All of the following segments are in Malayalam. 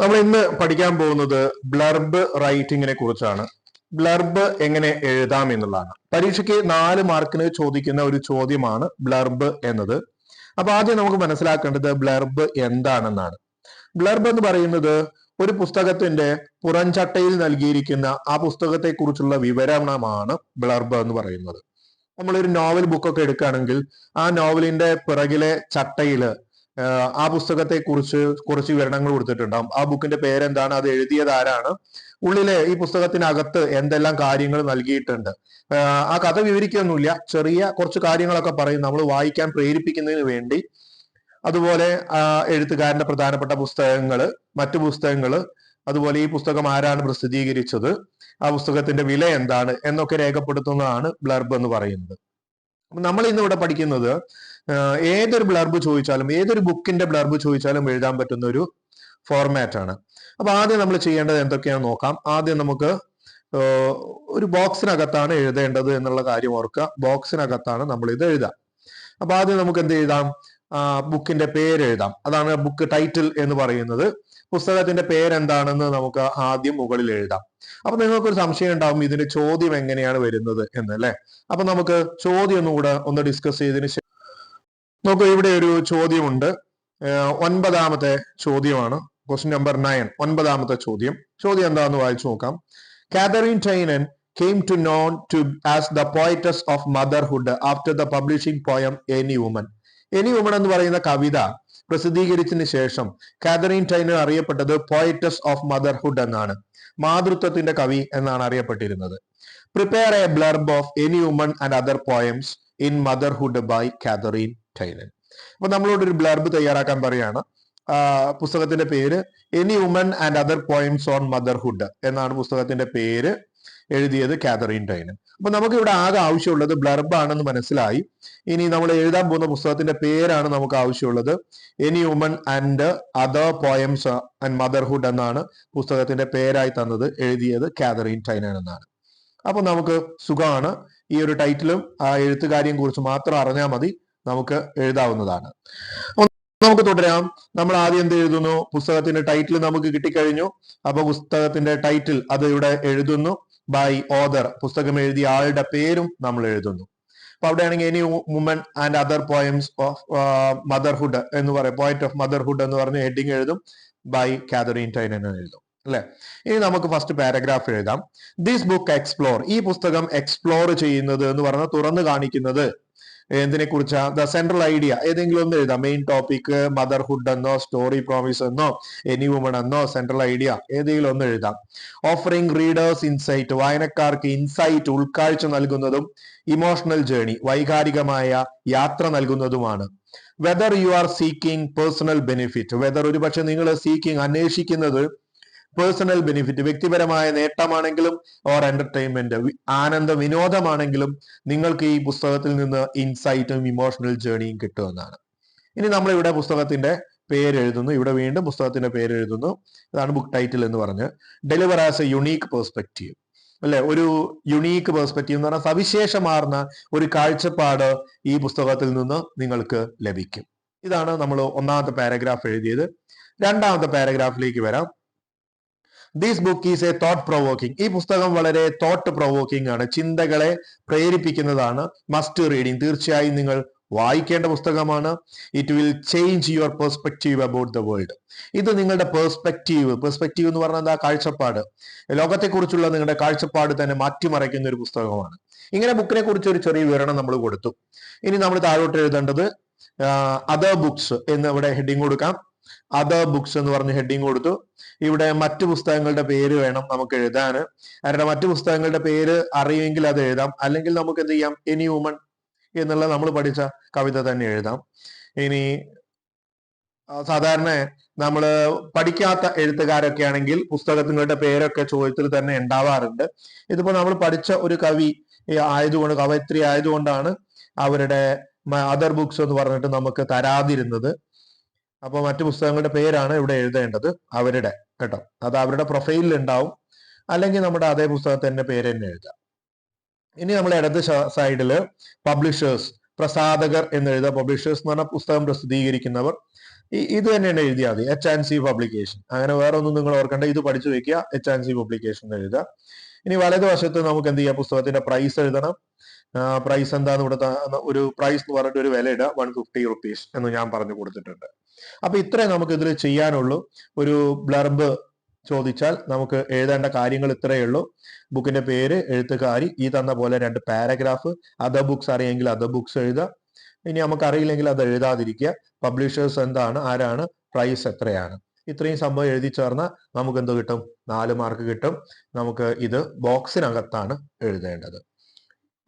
നമ്മൾ ഇന്ന് പഠിക്കാൻ പോകുന്നത് ബ്ലർബ് റൈറ്റിങ്ങിനെ കുറിച്ചാണ്. ബ്ലർബ് എങ്ങനെ എഴുതാം എന്നുള്ളതാണ്. പരീക്ഷയ്ക്ക് നാല് മാർക്കിന് ചോദിക്കുന്ന ഒരു ചോദ്യമാണ് ബ്ലർബ് എന്നത്. അപ്പൊ ആദ്യം നമുക്ക് മനസ്സിലാക്കേണ്ടത് ബ്ലർബ് എന്താണെന്നാണ്. ബ്ലർബ് എന്ന് പറയുന്നത് ഒരു പുസ്തകത്തിന്റെ പുറംചട്ടയിൽ നൽകിയിരിക്കുന്ന ആ പുസ്തകത്തെ കുറിച്ചുള്ള വിവരണമാണ് ബ്ലർബ് എന്ന് പറയുന്നത്. നമ്മളൊരു നോവൽ ബുക്കൊക്കെ എടുക്കുകയാണെങ്കിൽ ആ നോവലിന്റെ പിറകിലെ ചട്ടയിൽ ആ പുസ്തകത്തെ കുറിച്ച് കുറച്ച് വിവരണങ്ങൾ കൊടുത്തിട്ടുണ്ടാവും. ആ ബുക്കിന്റെ പേരെന്താണ്? അത് എഴുതിയത് ആരാണ്? ഉള്ളിലെ ഈ പുസ്തകത്തിനകത്ത് എന്തെല്ലാം കാര്യങ്ങൾ നൽകിയിട്ടുണ്ട്? ആ കഥ വിവരിക്കൊന്നുമില്ല. ചെറിയ കുറച്ച് കാര്യങ്ങളൊക്കെ പറയും. നമ്മൾ വായിക്കാൻ പ്രേരിപ്പിക്കുന്നതിന് വേണ്ടി. അതുപോലെ എഴുത്തുകാരന്റെ പ്രധാനപ്പെട്ട പുസ്തകങ്ങൾ മറ്റു പുസ്തകങ്ങൾ അതുപോലെ ഈ പുസ്തകം ആരാണ് പ്രസിദ്ധീകരിച്ചത്? ആ പുസ്തകത്തിന്റെ വില എന്താണ്? എന്നൊക്കെ രേഖപ്പെടുത്തുന്നതാണ് ബ്ലർബ് എന്ന് പറയുന്നത്. നമ്മൾ ഇന്ന് ഇവിടെ പഠിക്കുന്നത് ഏതൊരു ബ്ലർബ് ചോദിച്ചാലും ഏതൊരു ബുക്കിന്റെ ബ്ലർബ് ചോദിച്ചാലും എഴുതാൻ പറ്റുന്ന ഒരു ഫോർമാറ്റ് ആണ്. അപ്പൊ ആദ്യം നമ്മൾ ചെയ്യേണ്ടത് എന്തൊക്കെയാണെന്ന് നോക്കാം. ആദ്യം നമുക്ക് ഒരു ബോക്സിനകത്താണ് എഴുതേണ്ടത് എന്നുള്ള കാര്യം ഓർക്കുക. ബോക്സിനകത്താണ് നമ്മൾ ഇത് എഴുതാം. അപ്പൊ ആദ്യം നമുക്ക് എന്ത് എഴുതാം? ബുക്കിന്റെ പേര് എഴുതാം. അതാണ് ബുക്ക് ടൈറ്റിൽ എന്ന് പറയുന്നത്. പുസ്തകത്തിന്റെ പേരെന്താണെന്ന് നമുക്ക് ആദ്യം മുകളിൽ എഴുതാം. അപ്പൊ നിങ്ങൾക്കൊരു സംശയം ഉണ്ടാവും ഇതിന്റെ ചോദ്യം എങ്ങനെയാണ് വരുന്നത് എന്നല്ലേ അപ്പൊ നമുക്ക് ചോദ്യം ഒന്നുകൂടെ ഒന്ന് ഡിസ്കസ് ചെയ്തതിന് ശേഷം നോക്കൂ ഇവിടെ ഒരു ചോദ്യമുണ്ട്. ഒൻപതാമത്തെ ചോദ്യമാണ്. ക്വസ്റ്റ്യൻ നമ്പർ നയൻ ഒൻപതാമത്തെ ചോദ്യം. ചോദ്യം എന്താണെന്ന് വായിച്ചു നോക്കാം. Katharine Tynan came to known to as the poetess of motherhood after the publishing poem Any Woman. Any Woman എന്ന് പറയുന്ന കവിത പ്രസിദ്ധീകരിച്ചതിന് ശേഷം കാതറിൻ ടൈനർ അറിയപ്പെട്ടത് പോയറ്റസ് ഓഫ് മദർഹുഡ് എന്നാണ്. മാതൃത്വത്തിന്റെ കവി എന്നാണ് അറിയപ്പെട്ടിരുന്നത്. Prepare a blurb of any woman and other poems in motherhood by Katharine Tynan അപ്പൊ നമ്മളോട് ഒരു ബ്ലർബ് തയ്യാറാക്കാൻ പറയാണ്. പുസ്തകത്തിന്റെ പേര് any woman and other points on motherhood എന്നാണ് പുസ്തകത്തിന്റെ പേര്. എഴുതിയത് കാതറിൻ ടൈനൻ. അപ്പൊ നമുക്ക് ഇവിടെ ആകെ ആവശ്യമുള്ളത് ബ്ലർബ് ആണെന്ന് മനസ്സിലായി. ഇനി നമ്മൾ എഴുതാൻ പോകുന്ന പുസ്തകത്തിന്റെ പേരാണ് നമുക്ക് ആവശ്യമുള്ളത്. Any woman and other poems and motherhood എന്നാണ് പുസ്തകത്തിന്റെ പേരായി തന്നത്. എഴുതിയത് കാതറിൻ ടൈനൻ എന്നാണ്. അപ്പൊ നമുക്ക് സുഖമാണ്. ഈ ഒരു ടൈറ്റിലും ആ എഴുത്തുകാരിയെ കുറിച്ച് മാത്രം അറിഞ്ഞാൽ മതി. നമുക്ക് എഴുതാവുന്നതാണ്. നമുക്ക് തുടരാം. നമ്മൾ ആദ്യം എന്ത് എഴുതുന്നു? പുസ്തകത്തിന്റെ ടൈറ്റിൽ നമുക്ക് കിട്ടിക്കഴിഞ്ഞു. അപ്പൊ പുസ്തകത്തിന്റെ ടൈറ്റിൽ അത് ഇവിടെ എഴുതുന്നു. ബൈ ഓദർ പുസ്തകം എഴുതിയ ആളുടെ പേരും നമ്മൾ എഴുതുന്നു. അപ്പൊ അവിടെയാണെങ്കിൽ any woman and other poems of motherhood എന്ന് പറയും. പോയിന്റ് ഓഫ് മദർഹുഡ് എന്ന് പറഞ്ഞ് ഹെഡിങ് എഴുതും. ബൈ കാതറിൻ ടൈൻ എന്ന് എഴുതും. അല്ലെ? ഇനി നമുക്ക് ഫസ്റ്റ് പാരഗ്രാഫ് എഴുതാം. ദിസ് ബുക്ക് എക്സ്പ്ലോർ ഈ പുസ്തകം എക്സ്പ്ലോർ ചെയ്യുന്നത് എന്ന് പറഞ്ഞാൽ തുറന്നു കാണിക്കുന്നത് എന്തിനെ കുറിച്ചാ ദ സെൻട്രൽ ഐഡിയ. ഏതെങ്കിലും ഒന്ന് എഴുതാം. മെയിൻ ടോപ്പിക് മദർഹുഡ് എന്നോ സ്റ്റോറി പ്രോമിസ് എന്നോ എനി വുമൺ എന്നോ സെൻട്രൽ ഐഡിയ. ഏതെങ്കിലും ഒന്ന് എഴുതാം. Offering readers insight. വായനക്കാർക്ക് ഇൻസൈറ്റ് ഉൾക്കാഴ്ച നൽകുന്നതും ഇമോഷണൽ ജേണി വൈകാരികമായ യാത്ര നൽകുന്നതുമാണ്. Whether you are seeking personal benefit. Whether ഒരുപക്ഷെ നിങ്ങൾ സീക്കിംഗ് അന്വേഷിക്കുന്നത് പേഴ്സണൽ ബെനിഫിറ്റ് വ്യക്തിപരമായ നേട്ടമാണെങ്കിലും ഓർ എന്റർടൈൻമെന്റ് ആനന്ദ വിനോദമാണെങ്കിലും നിങ്ങൾക്ക് ഈ പുസ്തകത്തിൽ നിന്ന് ഇൻസൈറ്റും ഇമോഷണൽ ജേണിയും കിട്ടുമെന്നാണ്. ഇനി നമ്മൾ ഇവിടെ പുസ്തകത്തിന്റെ പേര് എഴുതുന്നു. ഇവിടെ വീണ്ടും പുസ്തകത്തിന്റെ പേര് എഴുതുന്നു. ഇതാണ് ബുക്ക് ടൈറ്റിൽ എന്ന് പറഞ്ഞ്. Deliver as a unique perspective അല്ലെ? ഒരു യുണീക്ക് പേഴ്സ്പെക്റ്റീവ് എന്ന് പറഞ്ഞാൽ സവിശേഷമാർന്ന ഒരു കാഴ്ചപ്പാട് ഈ പുസ്തകത്തിൽ നിന്ന് നിങ്ങൾക്ക് ലഭിക്കും. ഇതാണ് നമ്മൾ ഒന്നാമത്തെ പാരഗ്രാഫ് എഴുതിയത്. രണ്ടാമത്തെ പാരഗ്രാഫിലേക്ക് വരാം. This book is a thought provoking ഈ പുസ്തകം വളരെ തോട്ട് പ്രൊവോക്കിംഗ് ആണ്. ചിന്തകളെ പ്രേരിപ്പിക്കുന്നതാണ്. മസ്റ്റ് റീഡിങ് തീർച്ചയായും നിങ്ങൾ വായിക്കേണ്ട പുസ്തകമാണ്. It will change your perspective about the world ഇത് നിങ്ങളുടെ പെർസ്പെക്റ്റീവ് പെർസ്പെക്റ്റീവ് എന്ന് പറഞ്ഞാൽ എന്താ? കാഴ്ചപ്പാട്. ലോകത്തെക്കുറിച്ചുള്ള നിങ്ങളുടെ കാഴ്ചപ്പാട് തന്നെ മാറ്റിമറയ്ക്കുന്ന ഒരു പുസ്തകമാണ്. ഇങ്ങനെ ബുക്കിനെ കുറിച്ച് ഒരു ചെറിയ വിവരണം നമ്മൾ കൊടുത്തു. ഇനി നമ്മൾ താഴോട്ട് എഴുതേണ്ടത് അതർ ബുക്സ് എന്ന് ഇവിടെ ഹെഡിങ് കൊടുക്കാം. അതർ ബുക്സ് എന്ന് പറഞ്ഞ് ഹെഡിങ് കൊടുത്തു. ഇവിടെ മറ്റു പുസ്തകങ്ങളുടെ പേര് വേണം നമുക്ക് എഴുതാൻ. കാരണം മറ്റു പുസ്തകങ്ങളുടെ പേര് അറിയുമെങ്കിൽ അത് എഴുതാം. അല്ലെങ്കിൽ നമുക്ക് എന്ത് ചെയ്യാം? എനി വുമൺ എന്നുള്ള നമ്മൾ പഠിച്ച കവിത തന്നെ എഴുതാം. ഇനി സാധാരണ നമ്മൾ പഠിക്കാത്ത എഴുത്തുകാരൊക്കെ ആണെങ്കിൽ പുസ്തകങ്ങളുടെ പേരൊക്കെ ചോദ്യത്തിൽ തന്നെ ഉണ്ടാവാറുണ്ട്. ഇതിപ്പോ നമ്മൾ പഠിച്ച ഒരു കവി ആയതുകൊണ്ട് കവയത്രി ആയതുകൊണ്ടാണ് അവരുടെ അതർ ബുക്സ് എന്ന് പറഞ്ഞിട്ട് നമുക്ക് തരാതിരുന്നത്. അപ്പോൾ മറ്റു പുസ്തകങ്ങളുടെ പേരാണ് ഇവിടെ എഴുതേണ്ടത് അവരുടെ കേട്ടോ? അത് അവരുടെ പ്രൊഫൈലിൽ ഉണ്ടാവും അല്ലെങ്കിൽ നമ്മുടെ അതേ പുസ്തകത്തിന്റെ പേര് തന്നെ എഴുതാം. ഇനി നമ്മൾ ഇടത് സൈഡിൽ പബ്ലിഷേഴ്സ് പ്രസാധകർ എന്ന് എഴുതുക പബ്ലിഷേഴ്സ് എന്ന് പറഞ്ഞാൽ പുസ്തകം പ്രസിദ്ധീകരിക്കുന്നവർ. ഈ ഇത് തന്നെയാണ് എഴുതിയാൽ മതി. എച്ച് ആൻഡ് സി പബ്ലിക്കേഷൻ അങ്ങനെ വേറെ ഒന്നും നിങ്ങൾ ഓർക്കേണ്ട. ഇത് പഠിച്ചു വെക്കുക. എച്ച് ആൻഡ് സി പബ്ലിക്കേഷൻ എന്ന് എഴുതുക. ഇനി വലതുവശത്ത് നമുക്ക് എന്ത് ചെയ്യാം? പുസ്തകത്തിന്റെ പ്രൈസ് എഴുതണം. പ്രൈസ് എന്താന്ന് ഇവിടുത്തെ ഒരു പ്രൈസ് എന്ന് പറഞ്ഞിട്ട് ഒരു വില ഇടുക. വൺ ഫിഫ്റ്റി റുപ്പീസ് എന്ന് ഞാൻ പറഞ്ഞു കൊടുത്തിട്ടുണ്ട്. അപ്പൊ ഇത്രേ നമുക്ക് ഇതിൽ ചെയ്യാനുള്ളൂ. ഒരു ബ്ലർബ് ചോദിച്ചാൽ നമുക്ക് എഴുതേണ്ട കാര്യങ്ങൾ ഇത്രയേ ഉള്ളൂ. ബുക്കിന്റെ പേര് എഴുത്തുകാരി ഈ തന്ന പോലെ രണ്ട് പാരഗ്രാഫ് അതർ ബുക്സ് അറിയെങ്കിൽ അതർ ബുക്സ് എഴുതുക. ഇനി നമുക്ക് അറിയില്ലെങ്കിൽ അത് എഴുതാതിരിക്കുക. പബ്ലിഷേഴ്സ് എന്താണ് ആരാണ് പ്രൈസ് എത്രയാണ്. ഇത്രയും സംഭവം എഴുതി ചേർന്നാൽ നമുക്ക് എന്ത് കിട്ടും? നാല് മാർക്ക് കിട്ടും. നമുക്ക് ഇത് ബോക്സിനകത്താണ് എഴുതേണ്ടത്.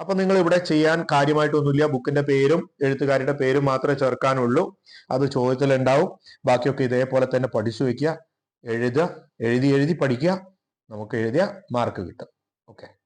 അപ്പൊ നിങ്ങൾ ഇവിടെ ചെയ്യാൻ കാര്യമായിട്ടൊന്നുമില്ല. ബുക്കിന്റെ പേരും എഴുത്തുകാരുടെ പേരും മാത്രമേ ചേർക്കാനുള്ളൂ. അത് ചോദ്യത്തിലുണ്ടാവും. ബാക്കിയൊക്കെ ഇതേപോലെ തന്നെ പഠിച്ചു വെക്കുക. എഴുതുക. എഴുതി എഴുതി പഠിക്കുക. നമുക്ക് എഴുതിയ മാർക്ക് കിട്ടും. ഓക്കെ